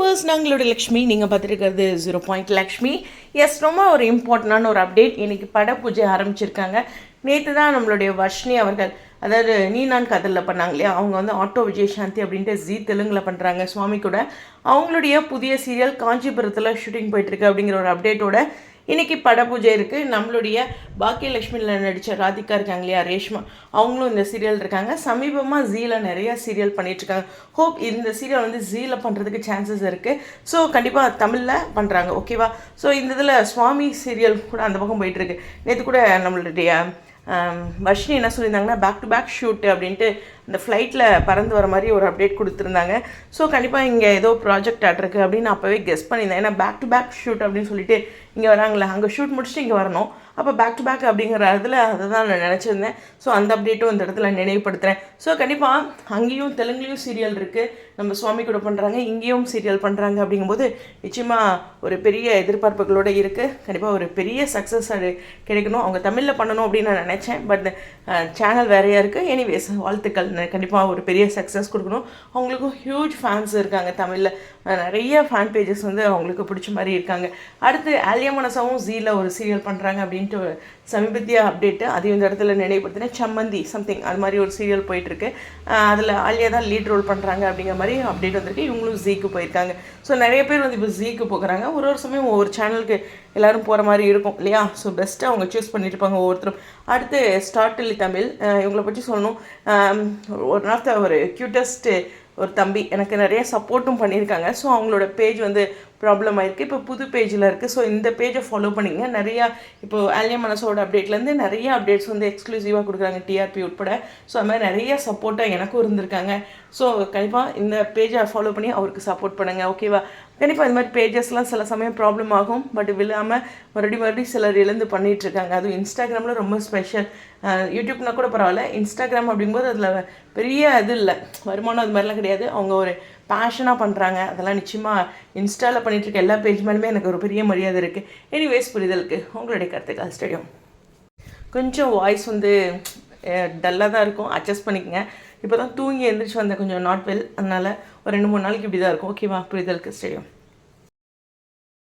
Viewers நாங்களோட லக்ஷ்மி நீங்கள் பார்த்துருக்கிறது ஜீரோ பாயிண்ட் லக்ஷ்மி. எஸ் ரொம்ப ஒரு இம்பார்ட்டண்டான ஒரு அப்டேட் இன்னைக்கு பட பூஜை ஆரம்பிச்சிருக்காங்க. நேற்று தான் நம்மளுடைய வர்ஷினி அவர்கள் அதாவது நீ நான் கதலில் பண்ணாங்க இல்லையா? அவங்க வந்து ஆட்டோ விஜயசாந்தி அப்படின்ட்டு ஜி தெலுங்கில் பண்ணுறாங்க சுவாமி கூட. அவங்களுடைய புதிய சீரியல் காஞ்சிபுரத்தில் ஷூட்டிங் போயிட்டுருக்கு அப்படிங்கிற ஒரு அப்டேட்டோட இன்றைக்கி பட பூஜை இருக்குது நம்மளுடைய பாக்கியலட்சுமியில் நடித்த ராதிகா இருக்காங்க இல்லையா ரேஷ்மா. அவங்களும் இந்த சீரியல் இருக்காங்க. சமீபமாக ஜீல நிறைய சீரியல் பண்ணிகிட்ருக்காங்க ஹோப் இந்த சீரியல் வந்து ஜீல பண்ணுறதுக்கு சான்சஸ் இருக்குது ஸோ கண்டிப்பாக தமிழில் பண்ணுறாங்க ஓகேவா ஸோ இந்த இதில் சுவாமி சீரியல் கூட அந்த பக்கம் போயிட்டுருக்கு நேற்று கூட நம்மளுடைய வர்ஷினி என்ன சொல்லியிருந்தாங்கன்னா பேக் டு பேக் ஷூட் அப்படின்ட்டு இந்த ஃப்ளைட்டில் பறந்து வர மாதிரி ஒரு அப்டேட் கொடுத்துருந்தாங்க. ஸோ கண்டிப்பாக இங்கே ஏதோ ப்ராஜெக்ட் ஆட்ருக்கு அப்படின்னு நான் அப்போவே கெஸ் பண்ணியிருந்தேன். ஏன்னா பேக் டு பேக் ஷூட் அப்படின்னு சொல்லிட்டு இங்கே வராங்களே அங்கே ஷூட் முடிச்சுட்டு இங்கே வரணும். அப்போ பேக் டு பேக் அப்படிங்கிற இதில் அதை தான் நான் நினச்சிருந்தேன். ஸோ அந்த அப்டேட்டும் இந்த இடத்துல நினைவுபடுத்துகிறேன் ஸோ கண்டிப்பாக அங்கேயும் தெலுங்குலேயும் சீரியல் இருக்குது நம்ம சுவாமி கூட பண்ணுறாங்க இங்கேயும் சீரியல் பண்ணுறாங்க அப்படிங்கும்போது நிச்சயமாக ஒரு பெரிய எதிர்பார்ப்புகளோடு இருக்குது கண்டிப்பாக ஒரு பெரிய சக்ஸஸ் அது கிடைக்கணும். அவங்க தமிழில் பண்ணணும் அப்படின்னு நான் நினச்சேன். பட் சேனல் வேறையாக இருக்குது எனிவேஸ் வாழ்த்துக்கள். கண்டிப்பாக ஒரு பெரிய சக்ஸஸ் கொடுக்கணும். அவங்களுக்கும் ஹியூஜ் ஃபேன்ஸ் இருக்காங்க தமிழில். நிறைய ஃபேன் பேஜஸ் வந்து அவங்களுக்கு பிடிச்ச மாதிரி இருக்காங்க. அடுத்து ஆலியா மனசாவும் ஜீல ஒரு சீரியல் பண்ணுறாங்க அப்படின்ட்டு சமீபத்திய அப்டேட்டு அதையும் இந்த இடத்துல நினைவுபடுத்தினேன் சம்மந்தி சம்திங் அது மாதிரி ஒரு சீரியல் போயிட்டுருக்கு. அதில் ஆலியா தான் லீட் ரோல் பண்ணுறாங்க அப்படிங்கிற மாதிரி அப்டேட் வந்திருக்கு. இவங்களும் ஜீக்கு போயிருக்காங்க. ஸோ நிறைய பேர் வந்து இப்போ ஜீக்கு போகிறாங்க. ஒரு ஒரு சமயம் ஒவ்வொரு சேனலுக்கு எல்லோரும் போகிற மாதிரி இருக்கும் இல்லையா? ஸோ பெஸ்ட்டாக அவங்க சூஸ் பண்ணியிருப்பாங்க ஒவ்வொருத்தரும். அடுத்து ஸ்டார்ட் தமிழ். இவங்களை பற்றி சொல்லணும். ஒன் ஒரு நாள் ஒரு க்யூட்டஸ்ட்டு ஒரு தம்பி. எனக்கு நிறைய சப்போர்ட்டும் பண்ணியிருக்காங்க. ஸோ அவங்களோட பேஜ் வந்து ப்ராப்ளம் ஆயிருக்கு. இப்போ புது பேஜில் இருக்குது ஸோ இந்த பேஜை ஃபாலோ பண்ணிங்க. நிறையா இப்போ ஆலியா மனசோட அப்டேட்லேருந்து நிறைய அப்டேட்ஸ் வந்து எக்ஸ்க்ளூசிவாக கொடுக்குறாங்க டிஆர்பி உட்பட. ஸோ அது மாதிரி நிறைய சப்போர்ட்டாக எனக்கும் இருந்திருக்காங்க. ஸோ கண்டிப்பாக இந்த பேஜை ஃபாலோ பண்ணி அவருக்கு சப்போர்ட் பண்ணுங்கள் ஓகேவா கண்டிப்பாக இந்த மாதிரி பேஜஸ்லாம் சில சமயம் ப்ராப்ளம் ஆகும். பட் விழாமல் மறுபடியும் மறுபடியும் சிலர் எழுந்து பண்ணிகிட்ருக்காங்க அதுவும் இன்ஸ்டாகிராமில் ரொம்ப ஸ்பெஷல் யூடியூப்னா கூட பரவாயில்ல. இன்ஸ்டாகிராம் அப்படிங்கும்போது அதில் பெரிய இது இல்லை. வருமானம் அது மாதிரிலாம் கிடையாது. அவங்க ஒரு பேஷனாக பண்ணுறாங்க அதெல்லாம் நிச்சயமாக இன்ஸ்டாவில் பண்ணிகிட்ருக்க இருக்க எல்லா பேஜ் மேலுமே எனக்கு ஒரு பெரிய மரியாதை இருக்குது எனிவேஸ் புரிதலுக்கு உங்களுடைய கருத்துக்கள் ஸ்டேடியம் கொஞ்சம் வாய்ஸ் வந்து டல்லாக தான் இருக்கும். அட்ஜஸ்ட் பண்ணிக்கங்க. இப்போ தான் தூங்கி எழுந்திரிச்சு வந்தேன் கொஞ்சம் நாட் வெல் அதனால் ஒரு ரெண்டு மூணு நாளைக்கு இப்படி தான் இருக்கும் ஓகேவா புரிதலுக்கு ஸ்டேடியம்